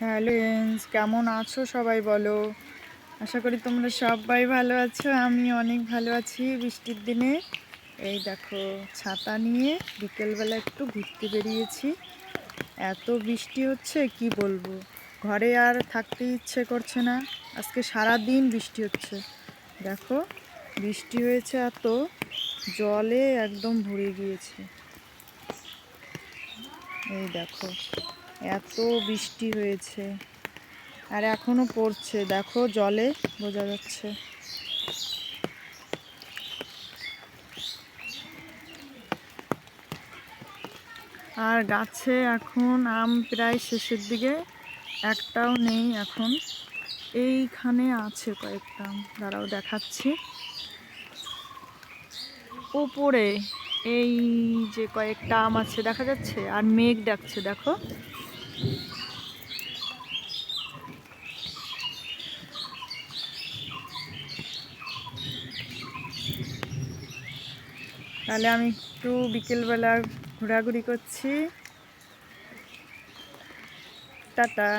Hello friends কেমন আছো সবাই বলো? আশা করি তোমরা সবাই ভালো আছো, আমি অনেক ভালো আছি বৃষ্টির দিনে। এই দেখো, ছাতা নিয়ে বিকেলবেলা একটু ঘুরতে বেরিয়েছি। এত বৃষ্টি হচ্ছে, কি বলব? ঘরে আর থাকতে ইচ্ছে করছে না। আজকে সারা দিন বৃষ্টি হচ্ছে। দেখো, বৃষ্টি হয়েছে এত, জলে একদম ভরে গিয়েছে। এই দেখো এত বৃষ্টি হয়েছে। আর এখনও পড়ছে। দেখো, জলে বোঝা যাচ্ছে। আর গাছে এখন আম প্রায় শেষের দিকে, একটাও নেই এখন। এইখানে আছে কয়েকটা আম। দাঁড়াও, দেখাচ্ছি। ওপরে এই যে কয়েকটা আম আছে, দেখা যাচ্ছে? আর মেঘ ডাকছে, দেখো। তাহলে আমি একটু বিকেলবেলা ঘোরাঘুরি করছি। টাটা।